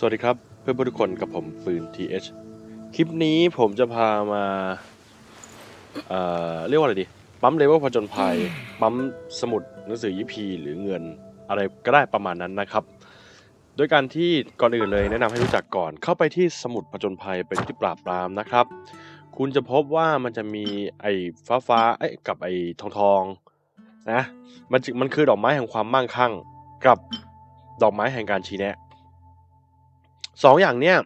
สวัสดีครับเพื่อนๆทุกคนกับผมปืน TH คลิปนี้ผมจะพามาเอ่อเรียกว่าอะไรดี ปั๊มเลเวลผจญภัย ปั๊มสมุดหนังสือยิพีหรือเงินอะไรก็ได้ประมาณนั้นนะครับ โดยการที่ก่อนอื่นเลยแนะนำให้รู้จักก่อนเข้าไปที่สมุดผจญภัยเป็นที่ปราบปรามนะครับ คุณจะพบว่ามันจะมีไอ้ฟ้าฟ้าๆเอ้ยกับไอ้ทองทองๆนะมันจึมันคือดอกไม้แห่งความมั่งคั่ง กับดอกไม้แห่งการชี้แนะ สองอย่างเนี้ย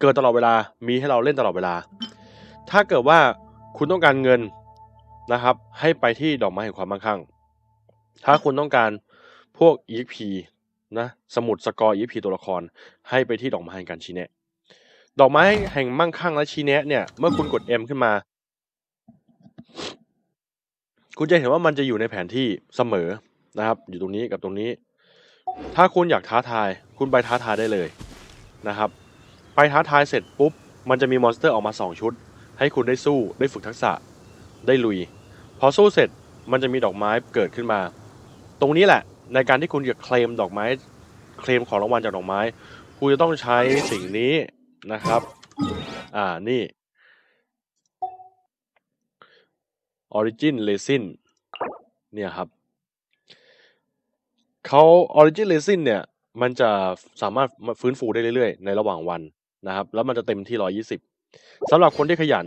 เกิดตลอดเวลามีให้เราเล่นตลอดเวลา ถ้าเกิดว่าคุณต้องการเงินนะครับ ให้ไปที่ดอกไม้แห่งความมั่งคั่ง ถ้าคุณต้องการพวก EXP นะสมุดสกอร์ EXP ตัวละคร ให้ไปที่ดอกไม้แห่งการชี้แนะดอกไม้แห่งมั่งคั่งและชี้แนะเนี่ยเมื่อคุณกด M ขึ้นมา คุณจะเห็นว่ามันจะอยู่ในแผนที่เสมอนะครับ อยู่ตรงนี้กับตรงนี้ ถ้าคุณอยากท้าทาย คุณไปท้าทายได้เลย นะครับ ไปท้าทายเสร็จปุ๊บ มันจะมีมอนสเตอร์ออกมา 2 ชุด ให้คุณได้สู้ได้ฝึกทักษะได้ลุย พอสู้เสร็จมันจะมีดอกไม้เกิดขึ้นมา ตรงนี้แหละ ในการที่คุณจะเคลมดอกไม้ เคลมของรางวัลจากดอกไม้ คุณจะต้องใช้สิ่งนี้นะครับ อ่านี่ Origin Resin เนี่ยครับเขา Origin Resin เนี่ย มันจะสามารถฟื้นฟูได้เรื่อยๆ ในระหว่างวันนะครับ แล้วมันจะเต็มที่120สำหรับคนที่ขยัน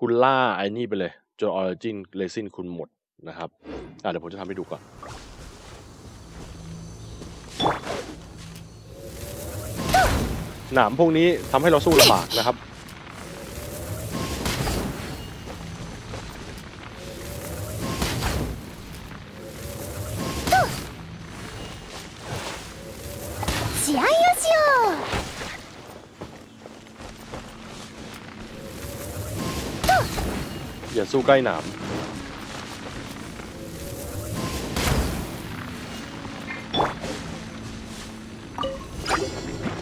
คุณล่าไอ้นี่ไปเลยจนออริจินเลซินคุณหมดนะครับอะเดี๋ยวผมจะทำให้ดูก่อนหนามพวกนี้ทำให้เราสู้ลำบากนะครับ อย่าสู้ใกล้หนาม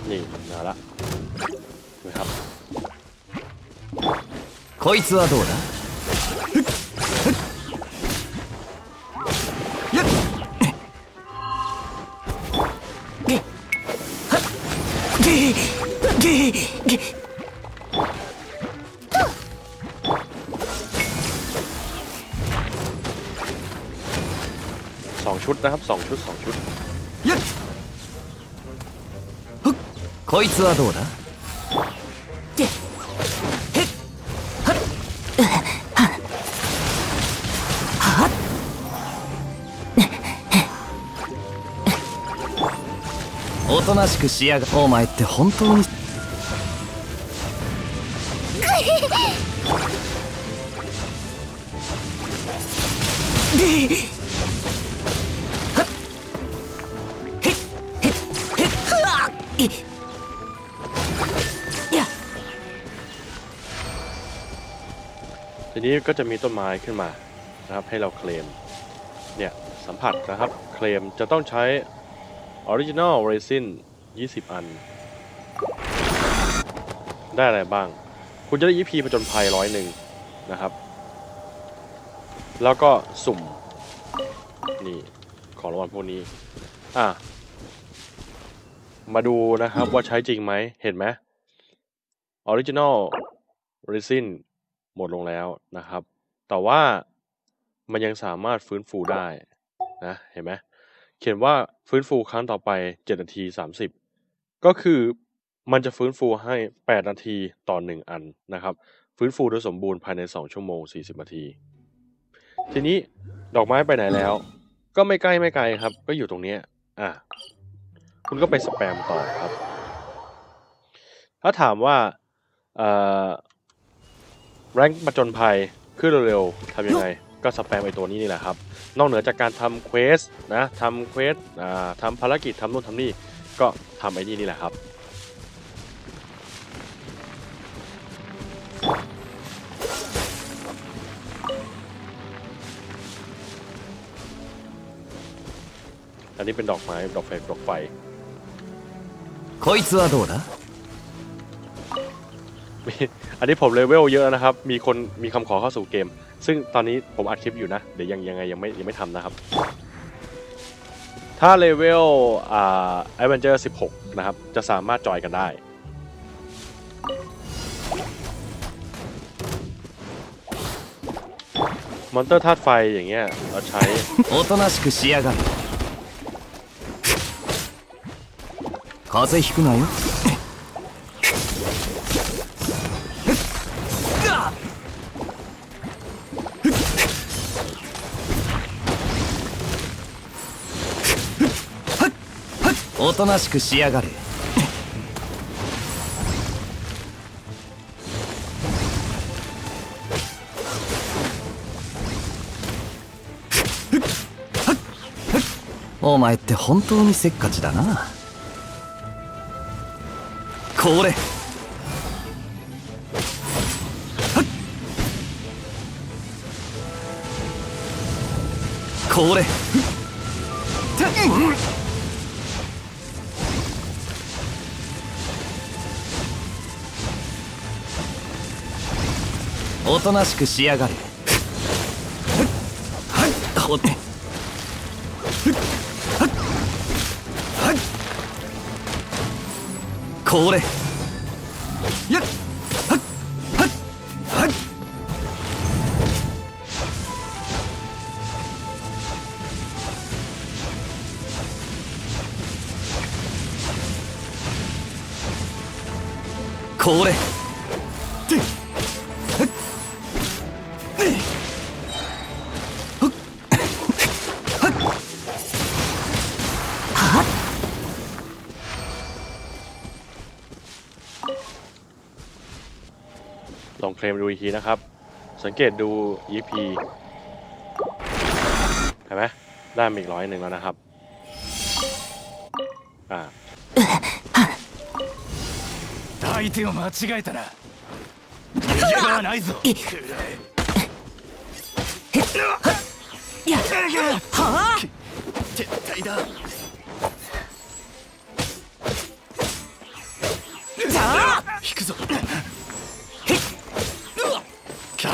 นี่มาละนะครับ こいつはどうだ สองชุดนะครับสองชุดสองชุด やっふっこいつはどうだげっへっはっはっおとなしくしやがお前って本当にで ทีนี้ก็จะมีต้นไม้ขึ้นมานะครับให้เราเคลม เนี่ย สัมผัสนะครับ เคลมจะต้องใช้ Original Resin 20 อัน ได้อะไรบ้าง คุณจะได้ EP ผจญภัยร้อยหนึ่งนะครับ แล้วก็สุ่ม นี่ ของรางวัลพวกนี้ อะ มาดูนะครับว่าใช้จริงไหม เห็นไหม Original Resin หมดลงแล้วนะครับ แต่ว่ามันยังสามารถฟื้นฟูได้นะ เห็นไหมเขียนว่าฟื้นฟูครั้งต่อไป 7 นาที 30 ก็คือมันจะฟื้นฟูให้ 8 นาทีต่อ 1 อันนะครับ ฟื้นฟูโดยสมบูรณ์ภายใน 2 ชั่วโมง 40 นาที ทีนี้ดอกไม้ไปไหนแล้ว ก็ไม่ใกล้ไม่ไกลครับ ก็อยู่ตรงเนี้ยอะ คุณก็ไปสแปมต่อครับ ถ้าถามว่าเอ่อแรงประจนภัยขึ้นเร็วๆทำยังไง ก็สแปมไอตัวนี้นี่แหละครับ นอกเหนือจากการทำเควสนะทำเควสอ่าทำภารกิจทำนู่นทำนี่ ก็ทำไอ้นี่นี่แหละครับอันนี้เป็นดอกไม้ ดอกไฟดอกไฟ こいつはどうだ มีอันนี้ผมเลเวลเยอะแล้วนะครับ มีคนมีคำขอเข้าสู่เกม ซึ่งตอนนี้ผมอัดคลิปอยู่นะ เดี๋ยวยังยังไงยังไม่ยังไม่ทำนะครับ ถ้าเลเวลอ่า Avenger 16 นะครับ จะสามารถจอยกันได้ มอนเตอร์ธาตุไฟอย่างเงี้ย เราใช้ おとなしくしやがる 風邪ひくなよ。おとなしくしやがれ。お前って本当にせっかちだな。これ。これ。おとなしくしやがれ。ほて。これ。やっこれ。 ลองเคลมดูอีกทีนะครับ สังเกตดู EP เห็นไหมได้มาอีกร้อยหนึ่งแล้วนะครับ อ่า 相手を間違えたな逃げ場はないぞやはあ撤退ださあ引くぞ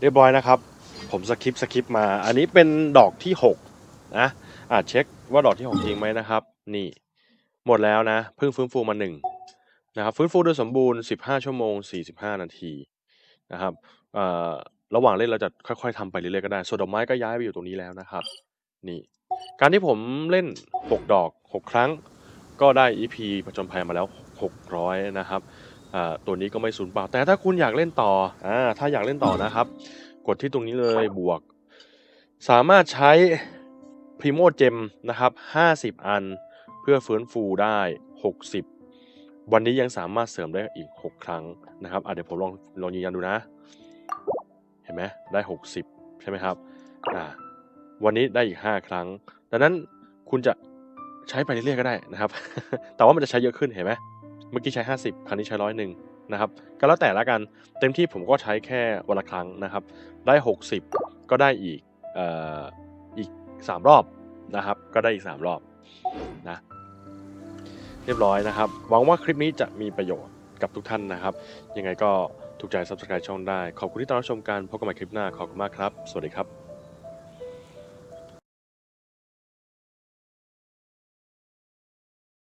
เรียบร้อยนะครับ ผมสคิปสคิปมา อันนี้เป็นดอกที่6นะอ่าเช็คว่าดอกที่6จริงไหมนะครับ นี่ หมดแล้วนะเพิ่งฟื้นฟูมา1นะครับฟื้นฟูโดยสมบูรณ์ 15 ชั่วโมง 45 นาทีนะครับเอ่อระหว่างเล่นเราจะค่อย ๆทำไปเรื่อยๆก็ได้ส่วนดอกไม้ก็ย้ายไปอยู่ตรงนี้แล้วนะครับ นี่ การที่ผมเล่น 6 ดอก 6 ครั้ง ก็ได้ EP ผจญภัยมาแล้ว 600 นะครับ ตัวนี้ก็ไม่สูญเปล่า แต่ถ้าคุณอยากเล่นต่ออ่าถ้าอยากเล่นต่อนะครับ กดที่ตรงนี้เลยบวก สามารถใช้ Primo Gem นะครับ 50 อันเพื่อฟื้นฟูได้ 60 วันนี้ยังสามารถเสริมได้อีก 6 ครั้งนะครับเดี๋ยวผมลองลองยืนยันดูนะ เห็นไหมได้ 60 ใช่ไหมครับอ่าวันนี้ได้อีก 5 ครั้ง ดังนั้นคุณจะใช้ไปเรื่อยๆก็ได้นะครับ แต่ว่ามันจะใช้เยอะขึ้นเห็นไหม เมื่อกี้ใช้ 50 ครั้งนี้ใช้ร้อยหนึ่งนะครับก็แล้วแต่ละกันเต็มที่ผมก็ใช้แค่วันละครั้งนะครับ ได้ 60 ก็ได้อีกอ,อีก 3 รอบนะครับ ก็ได้อีก 3 รอบนะเรียบร้อยนะครับ หวังว่าคลิปนี้จะมีประโยชน์กับทุกท่านนะครับ ยังไงก็ถูกใจ subscribe ช่องได้ ขอบคุณที่ติดตามรับชมกันพบกันใหม่คลิปหน้าขอบคุณมากครับ สวัสดีครับ